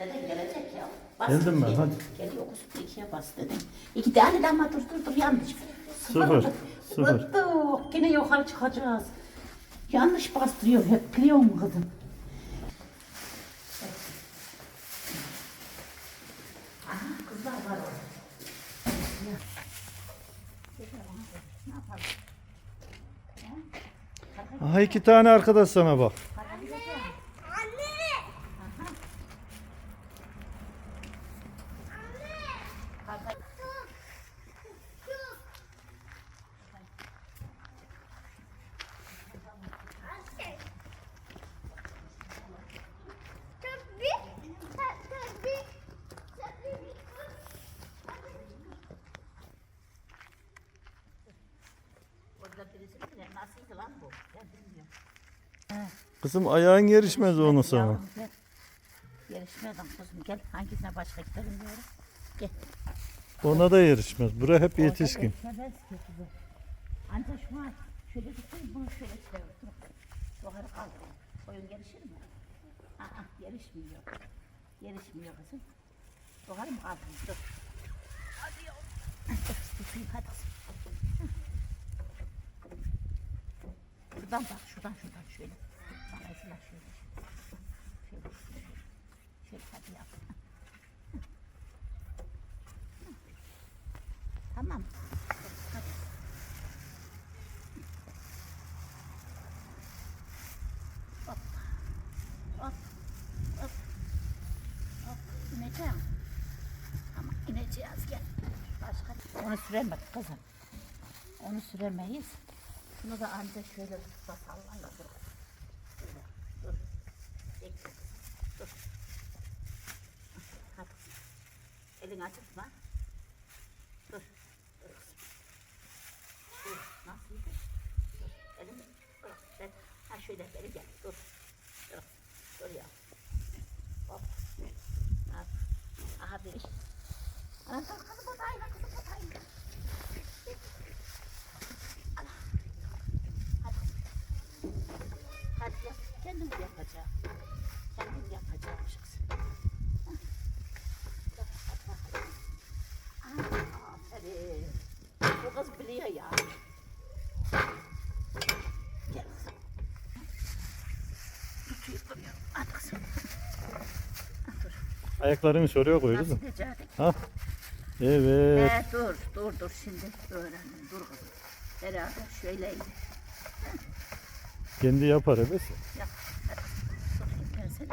Deden gelecek ya. Bas Geldim ben, hadi. Geliyor kuzum ikiye bas dedim. İki tane de ama dur dur dur yanlış. Sıfır, sıfır. Bıktık. Yine yukarı çıkacağız. Yanlış bastırıyor hep biliyor musun kızım? Aha, kızlar var orada. Aha iki tane arkadaş sana bak. Orada birisi bile nasıldı lan bu? Ben bilmiyorum. Kızım ayağın yerişmez onu sana. Yavrum, gel. Yarışmayalım kuzum gel. Hangisine başka gidelim diyorum. Gel. Ona da yerişmez. Bura hep yetişkin. Serbest ki kızım. Şöyle tutayım bunu şöyle çevir. Yukarı kaldır. Koyun yarışır mı? Aa yarışmıyor. Yarışmıyor kızım. Yukarı mı kaldırayım? Dur. Hadi yavrum. Tutayım hadi kızım. Şuradan bak şuradan şuradan şöyle. Mesela şöyle. Şöyle şöyle. Hadi yap. Tamam. Hadi. Hop. Hop. Hop. Hop. İneceğim. Tamam ineceğiz gel. Başka onu süremedik kızım. Onu süremeyiz. Şunu da ancak şöyle tutsa sallayla dur. Şöyle dur. Bekle. Dur. Hadi. Elini acıtma. Dur. Dur kızım. Dur. Nasıldı? Dur. Elini bırak. Ben, ha şöyle beri gel. Dur. Dur. Dur ya. Hop. Ha. Aha bir. Ana dur kızım da kızım da Ana. Hadi. Hadi yap. Kendin yapacağım. Kendin yapacaksın. Hah. Dur, hadi bakalım. Aferin. Bu kız biliyor ya. Gel kızım. Kızım. Ayaklarını şuraya koy Nasıl kızım. gidecektik? Ha. Evet. Ee, dur, dur, dur şimdi öğrendim. Dur kızım. Herhalde şöyleydi. Kendi yapar evet. Yap. Ben seni.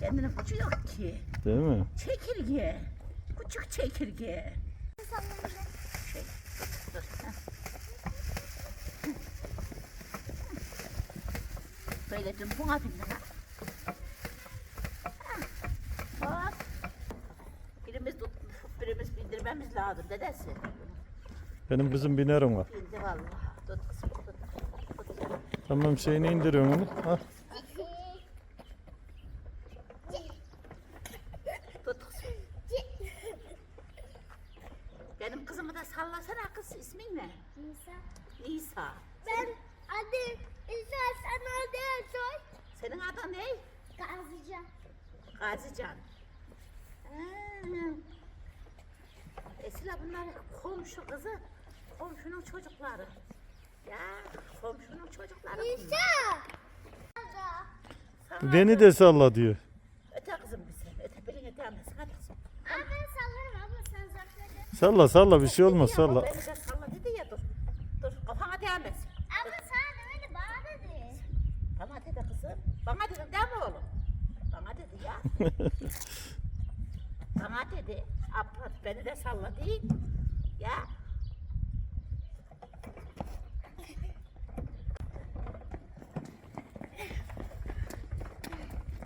Kendinin gücü yok ki. Değil mi? Çekirge. Küçük çekirge. Şey, dur, dur. ha. Böylece buna. Ha. Bak. Birimiz tut, birimiz bindirmemiz lazım dedesi. Benim kızım binerim var. Bindi vallahi. Tut kızım tut. Tut. Tamam şeyini indiriyorum onu. Ha. Tut kızım. Benim kızımı da sallasana kız. İsmin ne? Nisa. Ben adı İsa sana de soy. Senin adın ne? Kazıca. Gazican. Ha. Esila bunlar komşu kızı. Komşunun çocukları. Ya komşunun çocukları bunlar. Sana Beni de salla diyor. Öte kızım bize. Öte birine demesin. Hadi kızım. Abi ben sallarım abla sen zakladın. Salla salla bir şey olmaz salla. Beni de salla dedi ya dur. Dur kafana değmesin. Abla sana demedi bana dedi. Bana dedi kızım. Bana dedim değil mi oğlum? Bana dedi ya. Bana dedi. Abla beni de salla değil. Ya.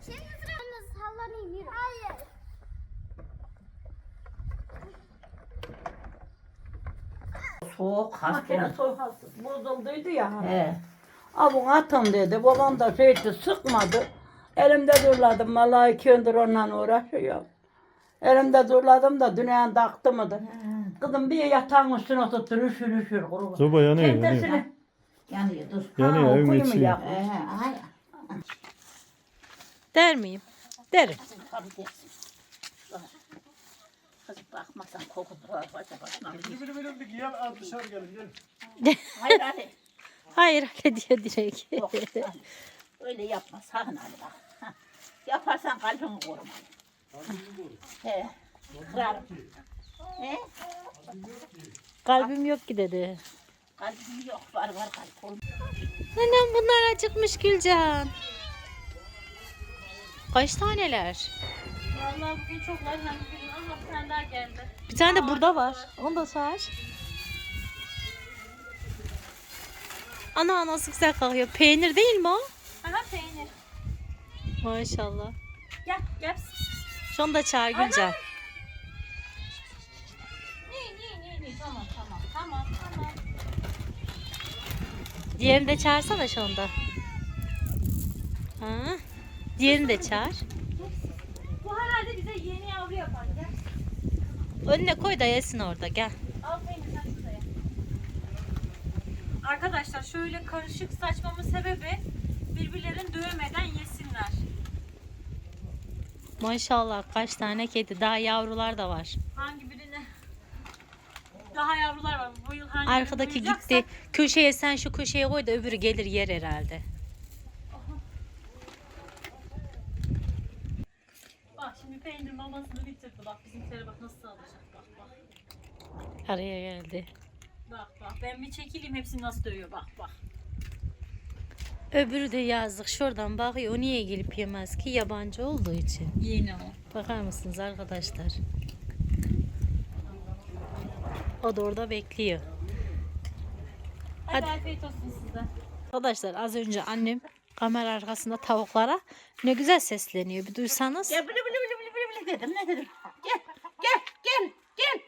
Şey yüzüne sallanayım yürü. Hayır. Soğuk hasta. Makine soy hastası bozulduydu ya. He. Abun atın dedi. Babam da şeydi sıkmadı. Elimde durladım. Vallahi iki gündür onunla uğraşıyor. Elimde durladım da dünyanın taktı mıdır? Kızım bir yatağın üstüne oturttu. Üşür üşür kuru. Soba yanıyor yanıyor. Kendisini. Yanıyor dur. Yanıyor Ha, evin okuyu mu içi. yakmış? He, ay. Der miyim? Derim. Kızım tabii dersin. Bak. Kızım bakmasan kokudur. Başa başına. Böyle böyle bir giyen al dışarı gelin gelin. Hayır Ali. Hayır öyle diyor direkt. Yok. Öyle yapma sakın Ali bak. Yaparsan kalbini korumalı. He. Kırarım. He? Kalbim yok ki dedi. Kalbim yok. Var var kalp. Annem bunlar acıkmış Gülcan. Kaç taneler? Vallahi bugün çok var. Hem bugün ama bir tane daha geldi. Bir tane de burada var. Onu da sar. Ana nasıl güzel kalkıyor. Peynir değil mi o? Aha peynir. Maşallah. Gel gel. Şunu da çağır Gülcan. Tamam tamam tamam tamam. Diğerini de çağırsana şunu da. Ha? Diğerini de çağır. Bu herhalde bize yeni yavru yapan. Gel. Önüne koy da yesin orada gel. Sen şuraya. Arkadaşlar şöyle karışık saçmamın sebebi birbirlerini dövmeden yesinler. Maşallah kaç tane kedi. Daha yavrular da var. Hangi birine daha yavrular var. Bu yıl hangi Arkadaki gitti. Köşeye sen şu köşeye koy da öbürü gelir yer herhalde. Bak şimdi peynir mamasını bitirdi. Bak bizimkilere bak nasıl alacak. Bak bak. Araya geldi. Bak bak. Ben bir çekileyim hepsini nasıl dövüyor. Bak bak. Öbürü de yazdık. Şuradan bakıyor. O niye gelip yemez ki? Yabancı olduğu için. Yeni o. Bakar mısınız arkadaşlar? O da orada bekliyor. Hadi, Hadi. afiyet olsun size. Arkadaşlar az önce annem kamera arkasında tavuklara ne güzel sesleniyor. Bir duysanız. Gel bili bili bili bili bili dedim. Ne dedim? Gel gel gel gel.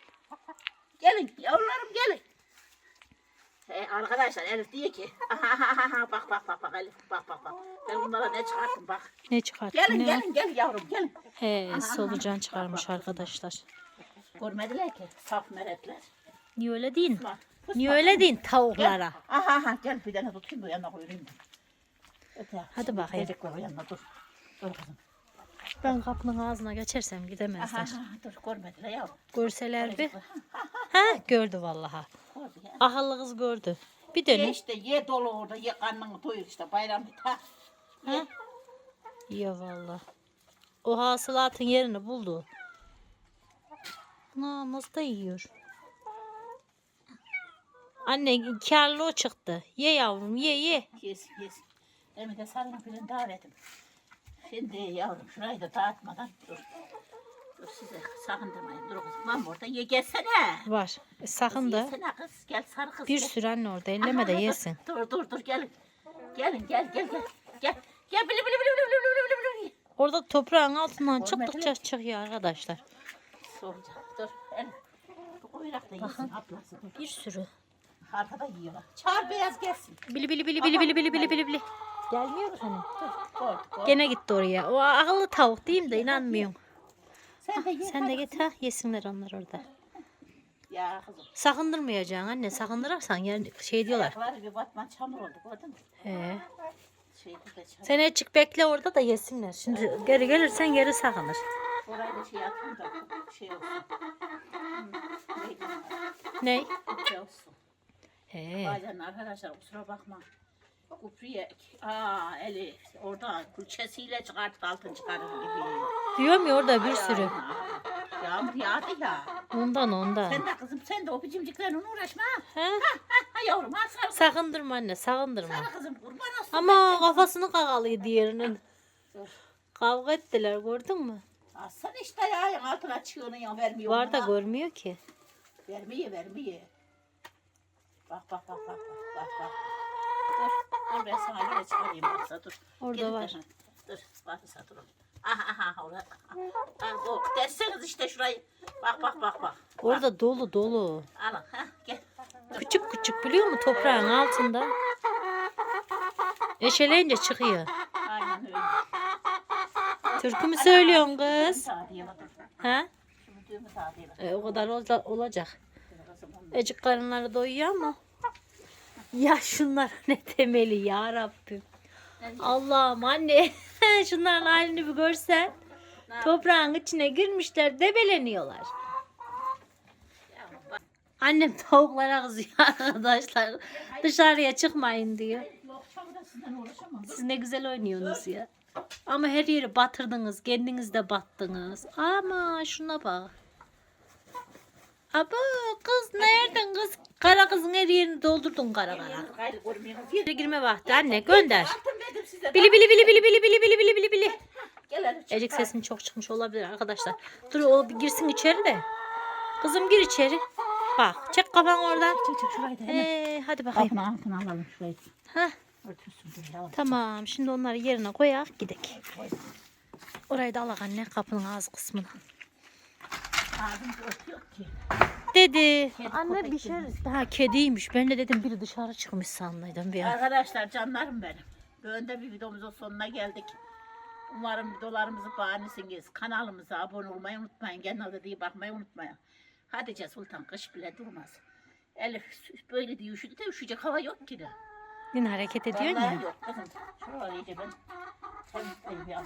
Gelin yavrularım gelin. Ee, arkadaşlar Elif diyor ki bak bak bak bak Elif bak bak bak. Ben bunlara ne çıkarttım bak. Ne çıkarttı? Gelin ne? gelin gel yavrum gelin. He, solucan çıkarmış arkadaşlar. Görmediler ki saf meretler. Niye öyle deyin? Bak, Niye bak. öyle deyin tavuklara? Aha aha gel bir tane tutayım bu yanına koyayım. Öte. Hadi bakayım. Var o yanına dur. Dur kızım. Ben kapının ağzına geçersem gidemezler. aha dur görmediler yavrum. Görseler bir. Gelecek var. Ha, Ha gördü vallaha. gördü ya. Akıllı kız gördü. Bir Ye dönün. işte ye dolu orada ye karnını doyur işte bayram ta. Ye. Ya valla. O hasılatın yerini buldu. Nasıl da yiyor. Anne karlı o çıktı. Ye yavrum ye ye. Yesin yesin. Emi de sarına filan davetim. Şimdi yavrum şurayı da dağıtmadan dur. Dur size sakındırmayın. Dur kızım. Lan orada ye gelsene. Var. E, sakın da Yesene kız. Gel sarı kız. bir gel. sürü anne orada elleme de Aha, dur, yesin. Dur dur dur gelin. Gelin gel gel gel. Gel. Gel bili bili bili bili bili bili bili bili. Orada toprağın altından Görmediler çıktıkça çıkıyor arkadaşlar. Soracağım. Dur. Elif. Bu da yesin ablası. Dur. Bir sürü. Arkada yiyorlar. Çağır beyaz gelsin. Bili bili bili bili bili bili bili bili bili. Gelmiyor hani. Dur. Koy, koy. Gene gitti oraya. O akıllı tavuk diyeyim de inanmıyorum. Sen de ye. Sen de git ha yesinler onlar orada. Ya kızım. Sakındırmayacaksın anne. Sakındırırsan yani şey diyorlar. Ayakları bir batman çamur oldu gördün mü? He. Çamur. Sen açık bekle orada da yesinler. Şimdi geri gelirsen geri sakınır. Orayı da şey atayım da şey olsun. Hmm, neydi? Ne? Kupre olsun. He. Bazen arkadaşlar kusura bakma. Kupriye, aa Elif orada külçesiyle çıkarttı altın çıkarır gibi. Diyorum ya orada bir sürü. Yağmur yağdı ya. Ondan ondan. Sen de kızım sen de o bicimciklerle uğraşma. ha. He? Ha yavrum ha sarı, Sakındırma anne sakındırma. sarı kızım kurban olsun. Ama kafasını kakalıyor diğerinin. Kavga ettiler gördün mü? Aslan işte ya altına çıkıyor ya vermiyor. Var da ona. görmüyor ki. Vermiyor vermiyor. Bak bak bak bak bak bak. bak. Dur dur ben sana böyle çıkarayım varsa dur. Orada Gelin var. Dur varsa dur. Aha aha orada. Ha, o, derseniz işte şurayı. Bak bak bak bak. Orada dolu dolu. Alın ha gel. Küçük küçük biliyor musun toprağın altında. Eşeleyince çıkıyor. Aynen öyle. Türkü mü söylüyorsun kız? Ha? E, o kadar ola- olacak. Ecik karınları doyuyor ama. Ya şunlar ne temeli ya Rabbim. Allah'ım anne şunların halini bir görsen. Toprağın içine girmişler debeleniyorlar. Annem tavuklara kızıyor arkadaşlar. Dışarıya çıkmayın diyor. Siz ne güzel oynuyorsunuz ya. Ama her yeri batırdınız. Kendiniz de battınız. Ama şuna bak. Aba kız nereden kız? Kara kızın her yerini doldurdun kara kara. Bir girme vakti anne gönder. Bili bili bili bili bili bili bili bili bili bili. Ecik sesin çok çıkmış olabilir arkadaşlar. Dur o bir girsin içeri de. Kızım gir içeri. Bak çek kafanı oradan. Çık çık şurayı da. Ee, hadi bakayım. Kapını altına alalım şurayı. Al. Tamam şimdi onları yerine koyak gidek. Orayı da alak anne kapının ağzı kısmına. Ki. Dedi. Kedi, Anne köpek bir şey. Ha kediymiş. Ben de dedim biri dışarı çıkmış sanıyordum bir an. Arkadaşlar canlarım benim. Böyle bir videomuzun sonuna geldik. Umarım videolarımızı beğenirsiniz. Kanalımıza abone olmayı unutmayın. Genelde diye bakmayı unutmayın. Hatice Sultan kış bile durmaz. Elif böyle diye üşüdü de üşüyecek hava yok ki de. Yine hareket ediyor Vallahi ya. yok kızım. Şöyle iyice ben temizleyeyim ya.